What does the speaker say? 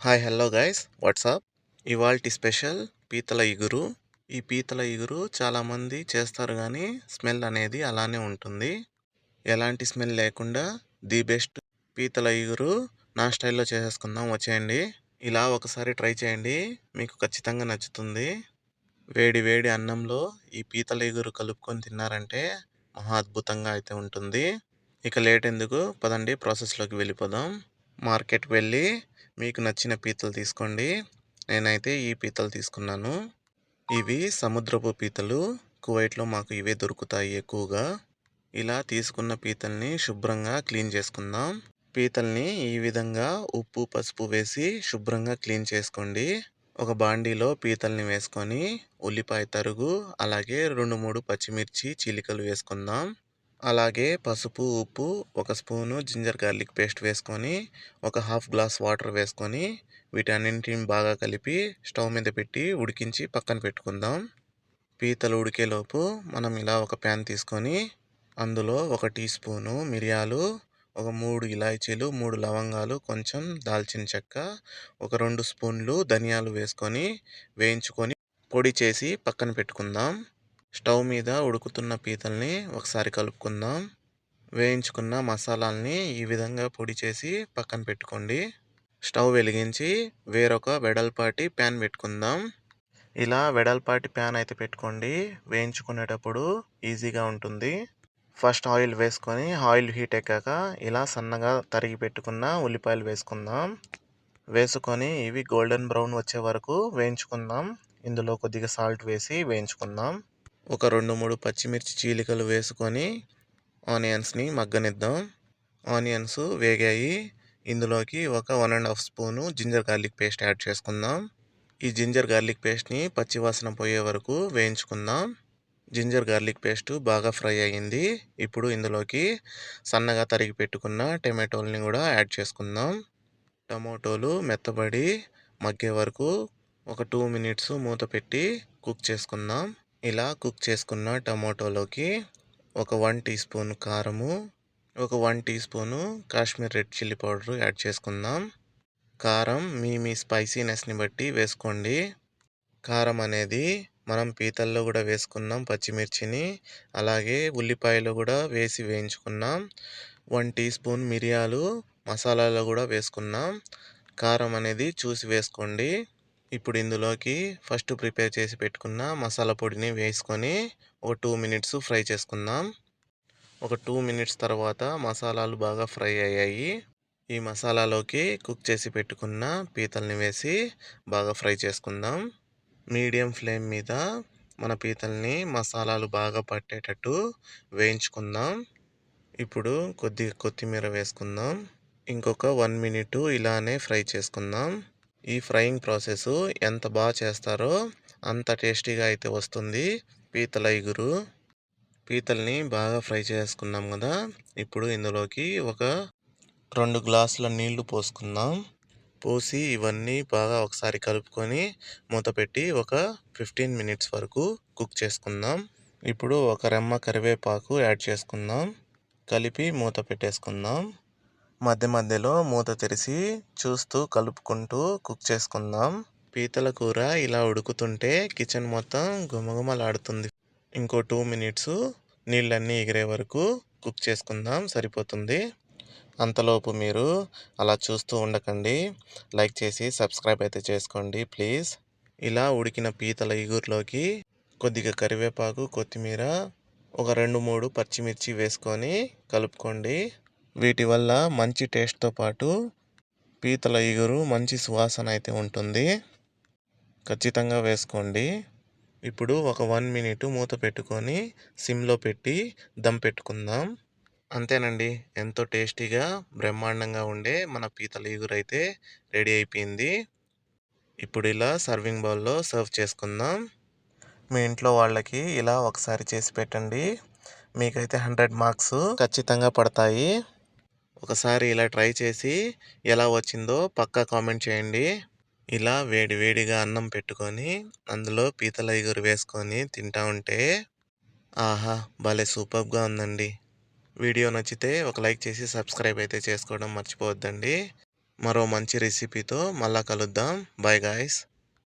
Hi hello guys what's up ఇవాల్టి special పీతల ఇగురు. ఈ పీతల ఇగురు చాలామంది చేస్తారు కానీ స్మెల్ అనేది అలానే ఉంటుంది. ఎలాంటి స్మెల్ లేకుండా ది బెస్ట్ పీతల ఇగురు నా స్టైల్లో చేసేసుకుందాం. వచ్చేయండి. ఇలా ఒకసారి ట్రై చేయండి. మీకు ఖచ్చితంగా నచ్చుతుంది. వేడి వేడి అన్నంలో ఈ పీతల ఇగురు కలుపుకొని తిన్నారంటే మహా అద్భుతంగా అయితే ఉంటుంది. ఇక లేట్ ఎందుకు? పదండి ప్రాసెస్లోకి వెళ్ళిపోదాం. మార్కెట్కి వెళ్ళి మీకు నచ్చిన పీతలు తీసుకోండి. నేనైతే ఈ పీతలు తీసుకున్నాను. ఇవి సముద్రపు పీతలు. కువైట్లో మాకు ఇవే దొరుకుతాయి ఎక్కువగా. ఇలా తీసుకున్న పీతల్ని శుభ్రంగా క్లీన్ చేసుకుందాం. పీతల్ని ఈ విధంగా ఉప్పు పసుపు వేసి శుభ్రంగా క్లీన్ చేసుకోండి. ఒక బాండీలో పీతల్ని వేసుకొని ఉల్లిపాయ తరుగు అలాగే రెండు మూడు పచ్చిమిర్చి చీలికలు వేసుకుందాం. అలాగే పసుపు ఉప్పు ఒక స్పూను జింజర్ గార్లిక్ పేస్ట్ వేసుకొని ఒక హాఫ్ గ్లాస్ వాటర్ వేసుకొని వీటన్నింటిని బాగా కలిపి స్టవ్ మీద పెట్టి ఉడికించి పక్కన పెట్టుకుందాం. పీతలు ఉడికేలోపు మనం ఇలా ఒక ప్యాన్ తీసుకొని అందులో ఒక టీ స్పూను మిరియాలు ఒక మూడు ఇలాచీలు మూడు లవంగాలు కొంచెం దాల్చిన చెక్క ఒక రెండు స్పూన్లు ధనియాలు వేసుకొని వేయించుకొని పొడి చేసి పక్కన పెట్టుకుందాం. స్టవ్ మీద ఉడుకుతున్న పీతల్ని ఒకసారి కలుపుకుందాం. వేయించుకున్న మసాలాల్ని ఈ విధంగా పొడి చేసి పక్కన పెట్టుకోండి. స్టవ్ వెలిగించి వేరొక వెడల్పాటి ప్యాన్ పెట్టుకుందాం. ఇలా వెడల్పాటి ప్యాన్ అయితే పెట్టుకోండి. వేయించుకునేటప్పుడు ఈజీగా ఉంటుంది. ఫస్ట్ ఆయిల్ వేసుకొని ఆయిల్ హీట్ ఎక్కాక ఇలా సన్నగా తరిగి పెట్టుకున్న ఉల్లిపాయలు వేసుకుందాం. వేసుకొని ఇవి గోల్డెన్ బ్రౌన్ వచ్చే వరకు వేయించుకుందాం. ఇందులో కొద్దిగా సాల్ట్ వేసి వేయించుకుందాం. ఒక రెండు మూడు పచ్చిమిర్చి చీలికలు వేసుకొని ఆనియన్స్ని మగ్గనిద్దాం. ఆనియన్స్ వేగాయి. ఇందులోకి ఒక one and half spoon ginger garlic paste add చేసుకుందాం. ఈ జింజర్ గార్లిక్ పేస్ట్ని పచ్చివాసన పోయే వరకు వేయించుకుందాం. జింజర్ గార్లిక్ పేస్ట్ బాగా ఫ్రై అయ్యింది. ఇప్పుడు ఇందులోకి సన్నగా తరిగి పెట్టుకున్న టమాటోల్ని కూడా యాడ్ చేసుకుందాం. టమాటోలు మెత్తబడి మగ్గే వరకు ఒక టూ మినిట్స్ మూత పెట్టి కుక్ చేసుకుందాం. ఇలా కుక్ చేసుకున్న టమాటోలోకి ఒక వన్ టీ స్పూన్ కారము ఒక one teaspoon Kashmir red chilli powder add చేసుకుందాం. కారం మీ మీ స్పైసీనెస్ని బట్టి వేసుకోండి. కారం అనేది మనం పీతల్లో కూడా వేసుకున్నాం పచ్చిమిర్చిని అలాగే ఉల్లిపాయలు కూడా వేసి వేయించుకున్నాం. వన్ టీ స్పూన్ మిరియాలు మసాలాలో కూడా వేసుకున్నాం. కారం అనేది చూసి వేసుకోండి. ఇప్పుడు ఇందులోకి ఫస్ట్ ప్రిపేర్ చేసి పెట్టుకున్న మసాలా పొడిని వేసుకొని ఒక టూ మినిట్స్ ఫ్రై చేసుకుందాం. ఒక టూ మినిట్స్ తర్వాత మసాలాలు బాగా ఫ్రై అయ్యాయి. ఈ మసాలాలోకి కుక్ చేసి పెట్టుకున్న పీతల్ని వేసి బాగా ఫ్రై చేసుకుందాం. మీడియం ఫ్లేమ్ మీద మన పీతల్ని మసాలాలు బాగా పట్టేటట్టు వేయించుకుందాం. ఇప్పుడు కొద్దిగా కొత్తిమీర వేసుకుందాం. ఇంకొక వన్ మినిట్ ఇలానే ఫ్రై చేసుకుందాం. ఈ ఫ్రైయింగ్ ప్రాసెస్ ఎంత బాగా చేస్తారో అంత టేస్టీగా అయితే వస్తుంది. పీతల ఇగురు. పీతల్ని బాగా ఫ్రై చేసుకున్నాం కదా. ఇప్పుడు ఇందులోకి ఒక రెండు గ్లాసుల నీళ్ళు పోసుకుందాం. పోసి ఇవన్నీ బాగా ఒకసారి కలుపుకొని మూత పెట్టి ఒక ఫిఫ్టీన్ మినిట్స్ వరకు కుక్ చేసుకుందాం. ఇప్పుడు ఒక రెమ్మ కరివేపాకు యాడ్ చేసుకుందాం. కలిపి మూత పెట్టేసుకుందాం. మధ్య మధ్యలో మూత తెరిచి చూస్తూ కలుపుకుంటూ కుక్ చేసుకుందాం. పీతల కూర ఇలా ఉడుకుతుంటే కిచెన్ మొత్తం గుమగుమలాడుతుంది ఇంకో టూ మినిట్స్ నీళ్ళన్నీ ఎగిరే వరకు కుక్ చేసుకుందాం సరిపోతుంది. అంతలోపు మీరు అలా చూస్తూ ఉండకండి. లైక్ చేసి సబ్స్క్రైబ్ అయితే చేసుకోండి ప్లీజ్. ఇలా ఉడికిన పీతల ఇగురులోకి కొద్దిగా కరివేపాకు కొత్తిమీర ఒక రెండు మూడు పచ్చిమిర్చి వేసుకొని కలుపుకోండి. వీటి వల్ల మంచి టేస్ట్తో పాటు పీతల ఇగురు మంచి సువాసన అయితే ఉంటుంది. ఖచ్చితంగా వేసుకోండి. ఇప్పుడు ఒక వన్ మినిట్ మూత పెట్టుకొని సిమ్లో పెట్టి దమ్ పెట్టుకుందాం. అంతేనండి. ఎంతో టేస్టీగా బ్రహ్మాండంగా ఉండే మన పీతల ఇగురు అయితే రెడీ అయిపోయింది. ఇప్పుడు ఇలా సర్వింగ్ బౌల్లో సర్వ్ చేసుకుందాం. మీ ఇంట్లో వాళ్ళకి ఇలా ఒకసారి చేసి పెట్టండి. మీకైతే హండ్రెడ్ మార్క్స్ ఖచ్చితంగా పడతాయి. ఒకసారి ఇలా ట్రై చేసి ఎలా వచ్చిందో పక్కా కామెంట్ చేయండి. ఇలా వేడి వేడిగా అన్నం పెట్టుకొని అందులో పీతల ఇగురు వేసుకొని తింటా ఉంటే ఆహా భలే సూపర్గా ఉందండి. వీడియో నచ్చితే ఒక లైక్ చేసి సబ్స్క్రైబ్ అయితే చేసుకోవడం మర్చిపోవద్దండి. మరో మంచి రెసిపీతో మళ్ళా కలుద్దాం. Bye guys.